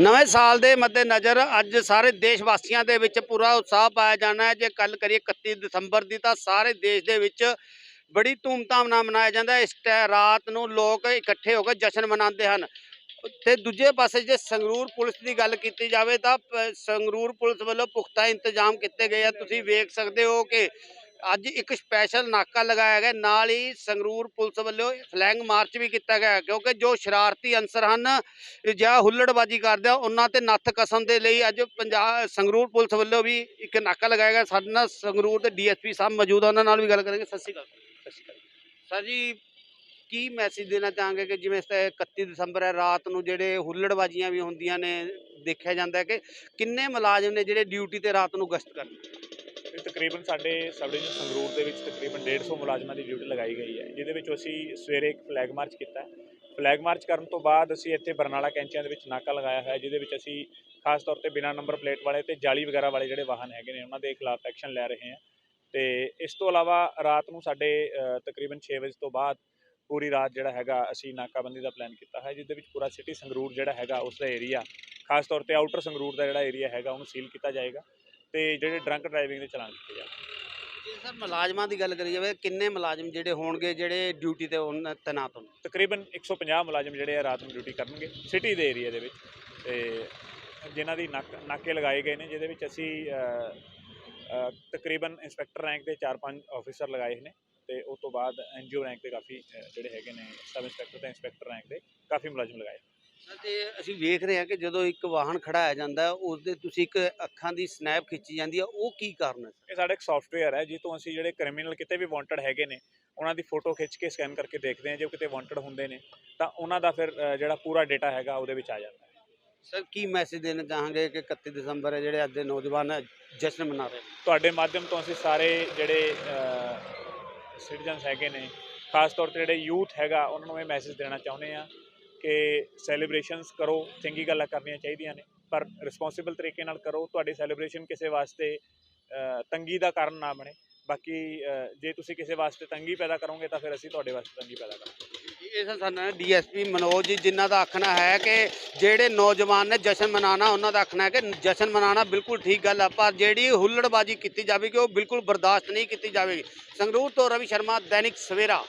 ਨਵੇਂ ਸਾਲ ਦੇ ਮੱਦੇਨਜ਼ਰ ਅੱਜ ਸਾਰੇ ਦੇਸ਼ ਵਾਸੀਆਂ ਦੇ ਵਿੱਚ ਪੂਰਾ ਉਤਸ਼ਾਹ ਪਾਇਆ ਜਾਣਾ ਹੈ। ਜੇ ਗੱਲ ਕਰੀਏ 31 ਦਸੰਬਰ ਦੀ ਤਾਂ ਸਾਰੇ ਦੇਸ਼ ਦੇ ਵਿੱਚ ਬੜੀ ਧੂਮਧਾਮ ਨਾਲ ਮਨਾਇਆ ਜਾਂਦਾ ਹੈ। ਇਸ ਟੈ- ਰਾਤ ਨੂੰ ਲੋਕ ਇਕੱਠੇ ਹੋ ਕੇ ਜਸ਼ਨ ਮਨਾਉਂਦੇ ਹਨ। ਤੇ ਦੂਜੇ ਪਾਸੇ ਜੇ ਸੰਗਰੂਰ ਪੁਲਿਸ ਦੀ ਗੱਲ ਕੀਤੀ ਜਾਵੇ ਤਾਂ ਪ- ਸੰਗਰੂਰ ਪੁਲਿਸ ਵੱਲੋਂ ਪੁਖਤਾ ਇੰਤਜ਼ਾਮ ਕੀਤੇ ਗਏ ਆ। ਤੁਸੀਂ ਵੇਖ ਸਕਦੇ ਹੋ ਕਿ ਅੱਜ ਇੱਕ ਸਪੈਸ਼ਲ ਨਾਕਾ ਲਗਾਇਆ ਗਿਆ। ਨਾਲ ਹੀ ਸੰਗਰੂਰ ਪੁਲਿਸ ਵੱਲੋਂ ਫਲੈਂਗ ਮਾਰਚ ਵੀ ਕੀਤਾ ਗਿਆ ਕਿਉਂਕਿ ਜੋ ਸ਼ਰਾਰਤੀ ਅਨਸਰ ਹਨ, ਜਾਂ ਹੁੱਲੜਬਾਜੀ ਕਰਦੇ ਆ, ਉਹਨਾਂ ਤੇ ਨੱਥ ਕਸਮ ਦੇ ਲਈ ਅੱਜ ਪੰਜਾਬ ਸੰਗਰੂਰ ਪੁਲਿਸ ਵੱਲੋਂ ਵੀ ਇੱਕ ਨਾਕਾ ਲਗਾਇਆ ਗਿਆ। ਸਾਡੇ ਨਾਲ ਸੰਗਰੂਰ ਦੇ ਡੀਐਸਪੀ ਸਾਹਿਬ ਮੌਜੂਦ ਆ। ਉਹਨਾਂ ਨਾਲ ਵੀ ਗੱਲ ਕਰਾਂਗੇ। ਸਤਿ ਸ਼੍ਰੀ ਅਕਾਲ। ਸ਼੍ਰੀ ਅਕਾਲ ਸਰ ਜੀ, ਕੀ ਮੈਸੇਜ ਦੇਣਾ ਚਾਹਾਂਗੇ ਕਿ ਜਿਵੇਂ ਇਸ ਤੇ 31 ਦਸੰਬਰ ਹੈ, ਰਾਤ ਨੂੰ ਜਿਹੜੇ ਹੁੱਲੜਬਾਜ਼ੀਆਂ ਵੀ ਹੁੰਦੀਆਂ ਨੇ, ਦੇਖਿਆ ਜਾਂਦਾ ਹੈ ਕਿ ਕਿੰਨੇ ਮੁਲਾਜ਼ਮ ਨੇ ਜਿਹੜੇ ਡਿਊਟੀ ਤੇ ਰਾਤ ਨੂੰ ਗਸ਼ਤ ਕਰਨ? ਇਹ ਤਕਰੀਬਨ ਸਾਡੇ ਸਬ ਡਿਵੀਜ਼ਨ ਸੰਗਰੂਰ ਦੇ ਵਿੱਚ ਤਕਰੀਬਨ 150 ਮੁਲਾਜ਼ਮਾਂ ਦੀ ਡਿਊਟੀ ਲਗਾਈ ਗਈ ਹੈ, ਜਿਹਦੇ ਵਿੱਚ ਅਸੀਂ ਸਵੇਰੇ ਇੱਕ ਫਲੈਗ ਮਾਰਚ ਕੀਤਾ ਫਲੈਗ ਮਾਰਚ ਕਰਨ ਤੋਂ ਬਾਅਦ ਅਸੀਂ ਇੱਥੇ ਬਰਨਾਲਾ ਕੈਂਚੀਆਂ ਦੇ ਵਿੱਚ ਨਾਕਾ ਲਗਾਇਆ ਹੋਇਆ ਜਿਹਦੇ ਵਿੱਚ ਅਸੀਂ ਖਾਸ ਤੌਰ ਤੇ ਬਿਨਾਂ ਨੰਬਰ ਪਲੇਟ ਵਾਲੇ ਤੇ ਜਾਲੀ ਵਗੈਰਾ ਵਾਲੇ ਜਿਹੜੇ ਵਾਹਨ ਹੈਗੇ ਨੇ, ਉਹਨਾਂ ਦੇ ਖਿਲਾਫ ਐਕਸ਼ਨ ਲੈ ਰਹੇ ਹਾਂ। ਤੇ ਇਸ ਤੋਂ ਇਲਾਵਾ ਰਾਤ ਨੂੰ ਸਾਡੇ ਤਕਰੀਬਨ 6 ਵਜੇ ਤੋਂ ਬਾਅਦ ਪੂਰੀ ਰਾਤ ਜਿਹੜਾ ਹੈਗਾ ਅਸੀਂ ਨਾਕਾਬੰਦੀ ਦਾ ਪਲਾਨ ਕੀਤਾ ਹੈ ਜਿਹਦੇ ਵਿੱਚ ਪੂਰਾ ਸਿਟੀ ਸੰਗਰੂਰ ਜਿਹੜਾ ਹੈਗਾ ਉਸ ਦਾ ਏਰੀਆ ਖਾਸ ਤੌਰ ਤੇ ਆਊਟਰ ਸੰਗਰੂਰ ਦਾ ਜਿਹੜਾ ਏਰੀਆ ਹੈਗਾ ਉਹਨੂੰ ਸੀਲ ਕੀਤਾ ਜਾਏਗਾ ਤੇ ਜਿਹੜੇ ਡਰੰਕ ਡਰਾਈਵਿੰਗ ਦੇ ਚਲਾਨ ਕੀਤੇ ਜਾਣਗੇ। ਜੇ ਸਰ ਮੁਲਾਜ਼ਮਾਂ ਦੀ ਗੱਲ ਕਰੀ ਜਾਵੇ ਕਿੰਨੇ ਮੁਲਾਜ਼ਮ ਜਿਹੜੇ ਹੋਣਗੇ ਜਿਹੜੇ ਡਿਊਟੀ ਤੇ ਤੈਨਾਤ ਹੋਣ ਤਕਰੀਬਨ 150 ਮੁਲਾਜ਼ਮ ਜਿਹੜੇ ਆ ਰਾਤ ਨੂੰ ਡਿਊਟੀ ਕਰਨਗੇ ਸਿਟੀ ਦੇ ਏਰੀਆ ਦੇ ਵਿੱਚ ਤੇ ਜਿਨ੍ਹਾਂ ਦੀ ਨਾਕ- ਲਗਾਏ ਗਏ ਨੇ ਜਿਹਦੇ ਵਿੱਚ ਅਸੀਂ ਤਕਰੀਬਨ ਇੰਸਪੈਕਟਰ ਰੈਂਕ ਦੇ 4-5 ਆਫੀਸਰ ਲਗਾਏ ਨੇ ਤੇ ਉਸ ਤੋਂ ਬਾਅਦ ਐਨਜੀਓ ਰੈਂਕ ਦੇ ਕਾਫੀ ਜਿਹੜੇ ਹੈਗੇ ਨੇ ਸਬ ਇੰਸਪੈਕਟਰ ਤੇ ਇੰਸਪੈਕਟਰ ਰੈਂਕ ਦੇ ਕਾਫੀ ਮੁਲਾਜ਼ਮ ਲਗਾਏ। ਸਰ ਤੇ ਅਸੀਂ ਵੇਖ ਰਹੇ ਹਾਂ ਕਿ ਜਦੋਂ ਇੱਕ ਵਾਹਨ ਖੜਾਇਆ ਜਾਂਦਾ ਉਸ ਦੇ ਤੁਸੀਂ ਇੱਕ ਅੱਖਾਂ ਦੀ ਸਨੈਪ ਖਿੱਚੀ ਜਾਂਦੀ ਹੈ ਉਹ ਕੀ ਕਾਰਨ ਹੈ ਇਹ ਸਾਡਾ ਇੱਕ ਸੌਫਟਵੇਅਰ ਹੈ ਜਿਸ ਤੋਂ ਅਸੀਂ ਜਿਹੜੇ ਕ੍ਰਿਮੀਨਲ ਕਿਤੇ ਵੀ ਵਾਂਟਡ ਹੈਗੇ ਨੇ ਉਹਨਾਂ ਦੀ ਫੋਟੋ ਖਿੱਚ ਕੇ ਸਕੈਨ ਕਰਕੇ ਦੇਖਦੇ ਹਾਂ ਜੇ ਕਿਤੇ ਵਾਂਟਡ ਹੁੰਦੇ ਨੇ ਤਾਂ ਉਹਨਾਂ ਦਾ ਫਿਰ ਜਿਹੜਾ ਪੂਰਾ ਡਾਟਾ ਹੈਗਾ ਉਹਦੇ ਵਿੱਚ ਆ ਜਾਂਦਾ ਸਰ, ਕੀ ਮੈਸੇਜ ਦੇਣਾ ਚਾਹਾਂਗੇ ਕਿ 31 ਦਸੰਬਰ ਹੈ, ਜਿਹੜੇ ਅੱਜ ਦੇ ਨੌਜਵਾਨ ਜਸ਼ਨ ਮਨਾ ਰਹੇ ਨੇ? ਤੁਹਾਡੇ ਮਾਧਿਅਮ ਤੋਂ ਅਸੀਂ ਸਾਰੇ ਜਿਹੜੇ ਸਿਟੀਜ਼ਨਸ ਹੈਗੇ ਨੇ, ਖਾਸ ਤੌਰ ਤੇ ਜਿਹੜੇ ਯੂਥ ਹੈਗਾ, ਉਹਨਾਂ ਨੂੰ ਇਹ ਮੈਸੇਜ ਦੇਣਾ ਚਾਹੁੰਦੇ ਆ ਕਿ ਸੈਲੀਬ੍ਰੇਸ਼ਨਸ ਕਰੋ, ਚੰਗੀ ਗੱਲਾਂ ਕਰਨੀਆਂ ਚਾਹੀਦੀਆਂ ਨੇ, ਪਰ ਰਿਸਪੌਂਸਿਬਲ ਤਰੀਕੇ ਨਾਲ ਕਰੋ, ਤੁਹਾਡੀ ਸੈਲੀਬ੍ਰੇਸ਼ਨ ਕਿਸੇ ਵਾਸਤੇ ਤੰਗੀ ਦਾ ਕਾਰਨ ਨਾ ਬਣੇ। ਬਾਕੀ ਜੇ ਤੁਸੀਂ ਕਿਸੇ ਵਾਸਤੇ ਤੰਗੀ ਪੈਦਾ ਕਰੋਗੇ, ਤਾਂ ਫਿਰ ਅਸੀਂ ਤੁਹਾਡੇ ਵਾਸਤੇ ਤੰਗੀ ਪੈਦਾ ਕਰਾਂਗੇ। ਇਹ ਸਰ ਡੀਐਸਪੀ ਮਨੋਜ ਜੀ, ਜਿਨ੍ਹਾਂ ਦਾ ਆਖਣਾ ਹੈ ਕਿ ਜਿਹੜੇ ਨੌਜਵਾਨ ਨੇ ਜਸ਼ਨ ਮਨਾਣਾ ਉਹਨਾਂ ਦਾ ਆਖਣਾ ਹੈ ਕਿ ਜਸ਼ਨ ਮਨਾਣਾ ਬਿਲਕੁਲ ਠੀਕ ਗੱਲ ਆ, ਪਰ ਜਿਹੜੀ ਹੁੱਲੜਬਾਜੀ ਕੀਤੀ ਜਾਵੇਗੀ, ਉਹ ਬਿਲਕੁਲ ਬਰਦਾਸ਼ਤ ਨਹੀਂ ਕੀਤੀ ਜਾਵੇਗੀ। ਸੰਗਰੂਰ ਤੋਂ ਰਵੀ ਸ਼ਰਮਾ, ਦੈਨਿਕ ਸਵੇਰਾ।